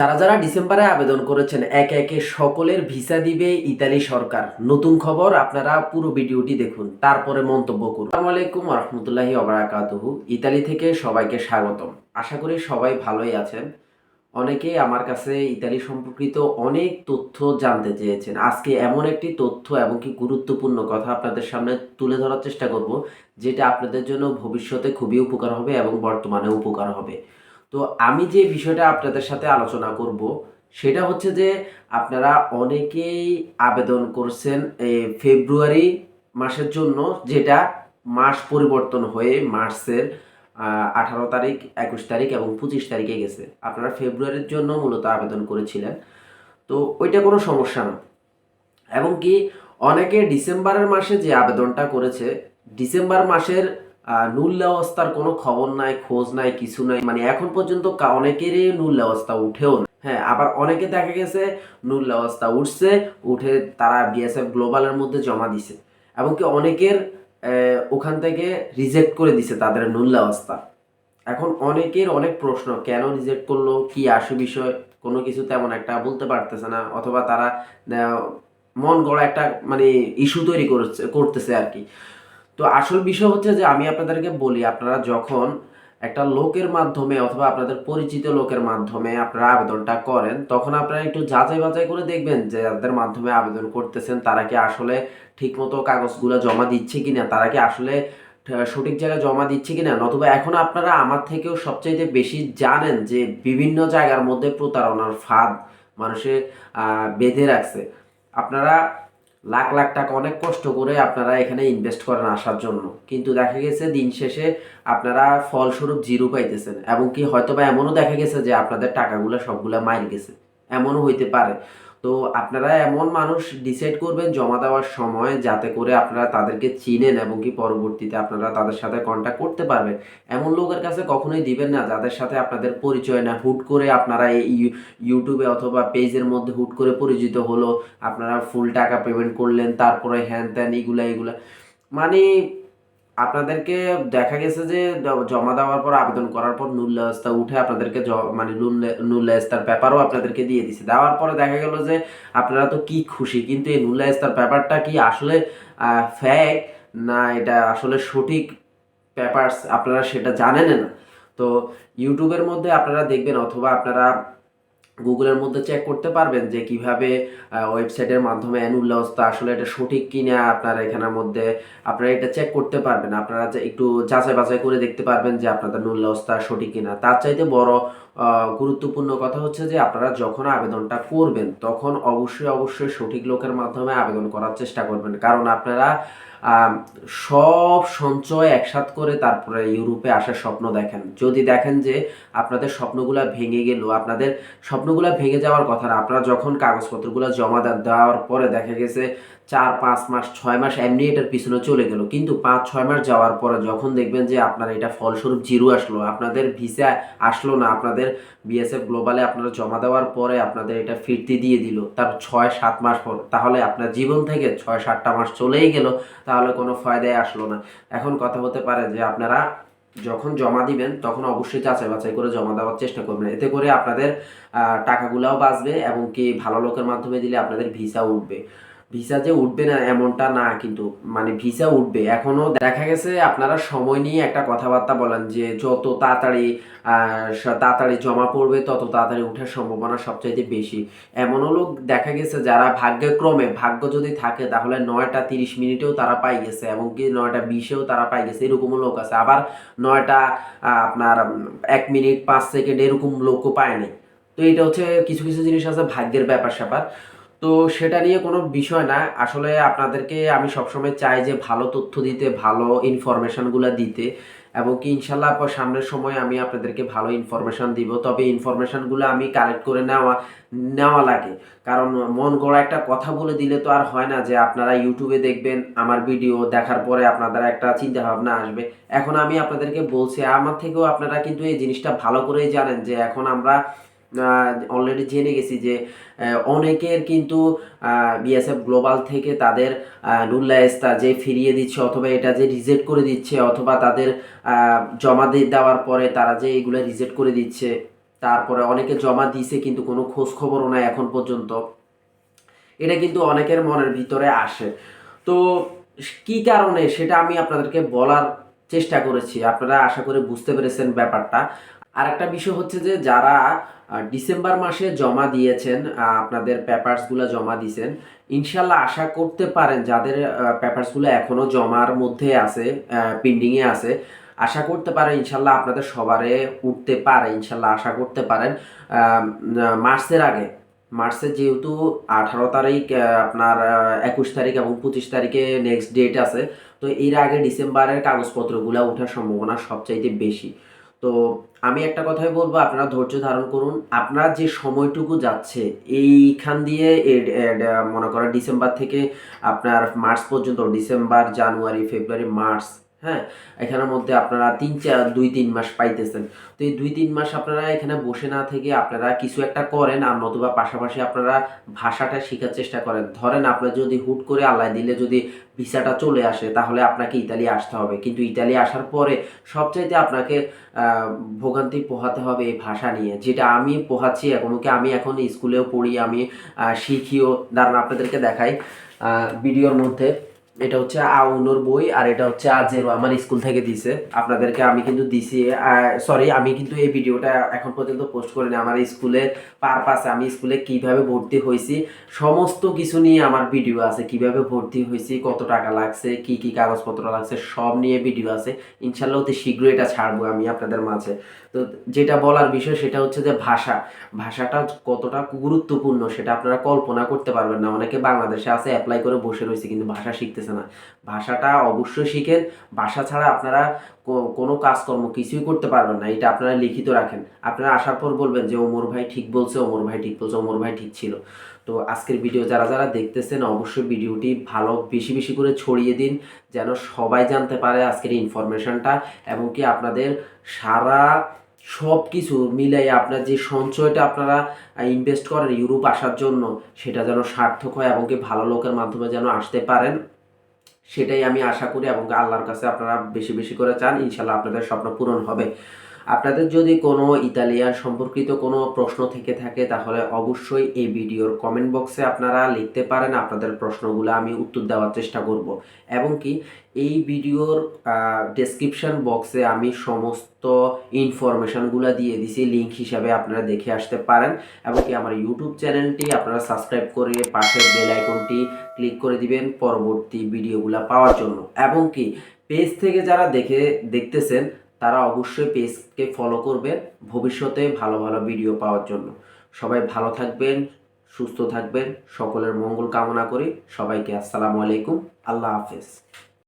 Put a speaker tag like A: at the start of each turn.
A: যারা যারা ডিসেম্বরে আবেদন করেছেন, একে একে সকলের ভিসা দিবে ইতালি সরকার। নতুন খবর, আপনারা পুরো ভিডিওটি দেখুন। তারপরে মন্তব্য করুন। আসসালামু আলাইকুম রহমতুল্লাহি অবরাকাতুহু ইতালি থেকে সবাইকে স্বাগতম। আশা করি সবাই ভালোই আছেন। অনেকেই আমার কাছে ইতালি সম্পর্কিত অনেক তথ্য জানতে চেয়েছেন। আজকে এমন একটি তথ্য এবং কি গুরুত্বপূর্ণ কথা আপনাদের সামনে তুলে ধরার চেষ্টা করব, যেটা আপনাদের জন্য ভবিষ্যতে খুবই উপকার হবে এবং বর্তমানে উপকার হবে। তো আমি যে বিষয়টা আপনাদের সাথে আলোচনা করব, সেটা হচ্ছে যে আপনারা অনেকেই আবেদন করছেন এই ফেব্রুয়ারি মাসের জন্য, যেটা মাস পরিবর্তন হয়ে মার্চের আঠারো তারিখ, একুশ তারিখ এবং পঁচিশ তারিখে গেছে। আপনারা ফেব্রুয়ারির জন্য মূলত আবেদন করেছিলেন। তো ওইটা কোনো সমস্যা না। এবং কি, অনেকে ডিসেম্বরের মাসে যে আবেদনটা করেছে, ডিসেম্বর মাসের নুল অবস্থার কোনো খবর নাই, খোঁজ নাই, কিছু নাই। মানে এখন পর্যন্ত অনেকেরই নুল অবস্থা উঠেও না। হ্যাঁ আবার অনেকে দেখা গেছে নুল অবস্থা উঠছে, উঠে তারা বিএসএফ গ্লোবালের মধ্যে জমা দিছে। এবং কি অনেকের ওখান থেকে রিজেক্ট করে দিছে তাদের নুল অবস্থা এখন অনেকের অনেক প্রশ্ন, কেন রিজেক্ট করল, কি আসে বিষয়, কোনো কিছু তেমন একটা বলতে পারতেছে না, অথবা তারা মন গড়া একটা মানে ইস্যু তৈরি করছে, করতেছে আর কি। তো আসল বিষয় হচ্ছে যে আমি আপনাদেরকে বলি, আপনারা যখন একটা লোকের মাধ্যমে অথবা আপনাদের পরিচিত লোকের মাধ্যমে আপনারা আবেদনটা করেন, তখন আপনারা একটু যাচাই বাছাই করে দেখবেন যে যাদের মাধ্যমে আবেদন করতেছেন, তারা কি আসলে ঠিকমতো কাগজগুলো জমা দিচ্ছে কিনা, তারা কি আসলে সঠিক জায়গায় জমা দিচ্ছে কিনা, নতুবা এখন আপনারা আমার থেকেও সবচাইতে বেশি জানেন যে বিভিন্ন জায়গার মধ্যে প্রতারণার ফাঁদ মানুষে বেঁধে রাখছে। আপনারা লাখ লাখ টাকা অনেক কষ্ট করে আপনারা এখানে ইনভেস্ট করেন আসার জন্য। কিন্তু দেখা গেছে দিন শেষে আপনারা ফলস্বরূপ জিরো পাইতেছেন এবং কি হয়তো বা এমনও দেখা গেছে যে আপনাদের টাকাগুলো সবগুলো মাইর গেছে। এমনও হইতে পারে। তো আপনারা এমন মানুষ ডিসাইড করবেন জমা দেওয়ার সময় যাতে করে আপনারা তাদেরকে চিনেন এবং কি পরবর্তীতে আপনারা তাদের সাথে কন্ট্যাক্ট করতে পারবেন। এমন লোকের কাছে কখনোই দিবেন না যাদের সাথে আপনাদের পরিচয় না। হুট করে আপনারা এই ইউ- ইউটিউবে অথবা পেজের মধ্যে হুট করে পরিচিত হলো, আপনারা ফুল টাকা পেমেন্ট করলেন, তারপরে হ্যান ত্যান এগুলা এগুলা। মানে আপনাদেরকে দেখা গেছে যে জমা দেওয়ার পর, আবেদন করার পর নুল্লাস্তা উঠে আপনাদেরকে মানে নুল্লাস্তার পেপারও আপনাদেরকে দিয়ে দিছে। দেওয়ার পরে দেখা গেল যে আপনারা তো কি খুশি, কিন্তু এই নুল্লাস্তার পেপারটা কি আসলে ফ্যাক না, এটা আসলে সঠিক পেপারস আপনারা সেটা জানেন না। তো ইউটিউবের মধ্যে আপনারা দেখবেন, অথবা আপনারা গুগলের মধ্যে চেক করতে পারবেন যে কীভাবে ওয়েবসাইটের মাধ্যমে অ্যানুল্লাহস্তা আসলে এটা সঠিক কিনা আপনারা এখানের মধ্যে, আপনারা এটা চেক করতে পারবেন। আপনারা একটু যাচাই বাছাই করে দেখতে পারবেন যে আপনাদের নুল্লাহস্তা সঠিক কিনা। তার চাইতে বড় গুরুত্বপূর্ণ কথা হচ্ছে যে আপনারা যখন আবেদনটা করবেন, তখন অবশ্যই অবশ্যই সঠিক লোকের মাধ্যমে আবেদন করার চেষ্টা করবেন। কারণ আপনারা সব সঞ্চয় একসাথ করে তারপরে ইউরোপে আসার স্বপ্ন দেখেন। যদি দেখেন যে আপনাদের স্বপ্নগুলা ভেঙে গেল, আপনাদের স্বপ্নগুলা ভেঙে যাওয়ার কথা না, আপনারা যখন কাগজপত্রগুলো জমা দেওয়ার পরে দেখা গেছে চার, পাঁচ মাস, ছয় মাস এমনি এটার পিছনে চলে গেল। কিন্তু পাঁচ, ছয় মাস যাওয়ার পরে যখন দেখবেন যে আপনার এটা ফলস্বরূপ জিরো আসলো, আপনাদের ভিসা আসলো না, আপনাদের বিএসএফ গ্লোবালে আপনারা জমা দেওয়ার পরে আপনাদের এটা ফিরতি দিয়ে দিল। তার ছয়, সাত মাস পর। তাহলে আপনার জীবন থেকে ছয়, সাতটা মাস চলেই গেল, তাহলে কোনো ফায়দায় আসলো না। এখন কথা হতে পারে যে আপনারা যখন জমা দিবেন, তখন অবশ্যই যাচাই বাছাই করে জমা দেওয়ার চেষ্টা করবেন। এতে করে আপনাদের টাকাগুলাও বাঁচবে এবং কি ভালো লোকের মাধ্যমে দিলে আপনাদের ভিসা উঠবে। ভিসা যে উঠবে না এমনটা না, কিন্তু মানে ভিসা উঠবে। এখনও দেখা গেছে আপনারা সময় নিয়ে একটা কথাবার্তা বলেন যে যত তাড়াতাড়ি তাড়াতাড়ি জমা পড়বে, তত তাড়াতাড়ি ওঠার সম্ভাবনা সবচাইতে বেশি। এমনও লোক দেখা গেছে যারা ভাগ্যক্রমে, ভাগ্য যদি থাকে তাহলে নয়টা তিরিশ মিনিটেও তারা পাই গেছে এমনকি নয়টা বিশেও তারা পাই গেছে, এরকমও লোক আছে। আবার নয়টা আপনার এক মিনিট পাঁচ সেকেন্ড এরকম লোকও পায়নি তো এটা হচ্ছে কিছু কিছু জিনিস আছে ভাগ্যের ব্যাপার স্যাপার তো সেটা নিয়ে কোনো বিষয় না। আসলে আপনাদেরকে আমি সবসময় চাই যে ভালো তথ্য দিতে, ভালো ইনফরমেশনগুলো দিতে এবং কি ইনশাল্লাহ সামনের সময় আমি আপনাদেরকে ভালো ইনফরমেশন দিব। তবে ইনফরমেশনগুলো আমি কালেক্ট করে নেওয়া নেওয়া লাগে। কারণ মন গড়া একটা কথা বলে দিলে তো আর হয় না যে আপনারা ইউটিউবে দেখবেন, আমার ভিডিও দেখার পরে আপনাদের একটা চিন্তা ভাবনা আসবে। এখন আমি আপনাদেরকে বলছি, আমার থেকেও আপনারা কিন্তু এই জিনিসটা ভালো করেই জানেন যে এখন আমরা অলরেডি জেনে গেছি যে অনেকের কিন্তু বিএসএফ গ্লোবাল থেকে তাদের নুল্লা এস্তা যে ফিরিয়ে দিচ্ছে অথবা এটা যে রিজেক্ট করে দিচ্ছে অথবা তাদের জমা দিয়ে দেওয়ার পরে তারা যে এগুলো রিজেক্ট করে দিচ্ছে, তারপরে অনেকে জমা দিছে কিন্তু কোনো খোঁজ খবরও নাই এখন পর্যন্ত। এটা কিন্তু অনেকের মনের ভিতরে আসে। তো কি কারণে সেটা আমি আপনাদেরকে বলার চেষ্টা করেছি, আপনারা আশা করে বুঝতে পেরেছেন ব্যাপারটা। আর একটা বিষয় হচ্ছে যে যারা ডিসেম্বর মাসে জমা দিয়েছেন আপনাদের পেপারসগুলো জমা দিয়েছেন ইনশাল্লাহ আশা করতে পারেন যাদের পেপারসগুলো এখনও জমার মধ্যে আছে পেন্ডিংয়ে আছে, আশা করতে পারেন ইনশাল্লাহ আপনাদের সবারে উঠতে পারে, ইনশাল্লাহ আশা করতে পারেন মার্চের আগে। মার্চের যেহেতু আঠারো তারিখ আপনার একুশ তারিখ এবং পঁচিশ তারিখে নেক্সট ডেট আছে, তো এর আগে ডিসেম্বরের কাগজপত্রগুলো ওঠার সম্ভাবনা সবচাইতে বেশি। তো আমি একটা কথাই বলব, আপনারা ধৈর্য ধারণ করুন। আপনার যে সময়টুকু যাচ্ছে, এইখান দিয়ে মনে করেন ডিসেম্বর থেকে আপনার মার্চ পর্যন্ত, ডিসেম্বর, জানুয়ারি, ফেব্রুয়ারি, মার্চ হ্যাঁ এখানের মধ্যে আপনারা তিন চার দুই, তিন মাস পাইতেছেন। তো এই দুই, তিন মাস আপনারা এখানে বসে না থেকে আপনারা কিছু একটা করেন আর নতুবা পাশাপাশি আপনারা ভাষাটা শেখার চেষ্টা করেন। ধরেন আপনার যদি হুট করে আল্লাহ দিলে যদি ভিসাটা চলে আসে, তাহলে আপনাকে ইতালি আসতে হবে। কিন্তু ইতালি আসার পরে সবচাইতে আপনাকে ভোগান্তি পোহাতে হবে এই ভাষা নিয়ে। যেটা আমি পোহাচ্ছি, এমনকি আমি এখন স্কুলেও পড়ি, আমি শিখিও। দাঁড়ান, আপনাদেরকে দেখাই ভিডিওর মধ্যে। এটা হচ্ছে আউনোর বই আর এটা হচ্ছে আজেরও আমার স্কুল থেকে দিছে। আপনাদেরকে আমি কিন্তু দিছি সরি আমি কিন্তু এই ভিডিওটা এখন পর্যন্ত পোস্ট করিনি। আমার স্কুলের পারপাসে আমি স্কুলে কীভাবে ভর্তি হয়েছি, সমস্ত কিছু নিয়ে আমার ভিডিও আছে। কীভাবে ভর্তি হয়েছি, কত টাকা লাগছে, কি কি কাগজপত্র লাগছে, সব নিয়ে ভিডিও আছে। ইনশাল্লাহ অতি শীঘ্রই এটা ছাড়বো আমি আপনাদের মাঝে। তো যেটা বলার বিষয়, সেটা হচ্ছে যে ভাষা। ভাষাটা কতটা গুরুত্বপূর্ণ, সেটা আপনারা কল্পনা করতে পারবেন না। অনেকে বাংলাদেশে আছে অ্যাপ্লাই করে বসে রয়েছে, কিন্তু ভাষা শিখতেছে না। ভাষাটা অবশ্যই শিখেন। ভাষা ছাড়া আপনারা কোনো কাজকর্ম কিছুই করতে পারবেন না। এটা আপনারা লিখিত রাখেন। আপনারা আসার পর বলবেন যে, ওমর ভাই ঠিক বলছে, ওমর ভাই ঠিক বলছে, ওমর ভাই ঠিক ছিল। তো আজকের ভিডিও যারা যারা দেখতেছেন, অবশ্যই ভিডিওটি ভালো, বেশি বেশি করে ছড়িয়ে দিন, যেন সবাই জানতে পারে আজকের ইনফরমেশনটা এবং কি আপনাদের সারা সব কিছু মিলাই আপনার যে সঞ্চয়টা আপনারা ইনভেস্ট করেন ইউরোপ আসার জন্য, সেটা যেন সার্থক হয় এবং কি ভালো লোকের মাধ্যমে যেন আসতে পারেন। সেটাই আমি আশা করি এবং আল্লাহর কাছে আপনারা বেশি বেশি করে চান ইনশাল্লাহ আপনাদের স্বপ্ন পূরণ হবে। আপনাদের যদি কোনো ইতালিয়ান সম্পর্কিত কোনো প্রশ্ন থেকে থাকে, তাহলে অবশ্যই এই ভিডিওর কমেন্ট বক্সে আপনারা লিখতে পারেন, আপনাদের প্রশ্নগুলো আমি উত্তর দেওয়ার চেষ্টা করব। এবং কি, এই ভিডিওর ডেসক্রিপশন বক্সে আমি সমস্ত ইনফরমেশনগুলো দিয়ে দিছি লিঙ্ক হিসাবে আপনারা দেখে আসতে পারেন। এবং কি, আমার ইউটিউব চ্যানেলটি আপনারা সাবস্ক্রাইব করে পাশের বেল আইকনটি ক্লিক করে দিবেন পরবর্তী ভিডিওগুলো পাওয়ার জন্য। এবং কি পেজ থেকে যারা দেখে, দেখতেছেন, তারা অবশ্যই পেজকে ফলো করবেন ভবিষ্যতে ভালো ভালো ভিডিও পাওয়ার জন্য। সবাই ভালো থাকবেন, সুস্থ থাকবেন, সকলের মঙ্গল কামনা করি। সবাইকে আসসালামু আলাইকুম, আল্লাহ হাফেজ।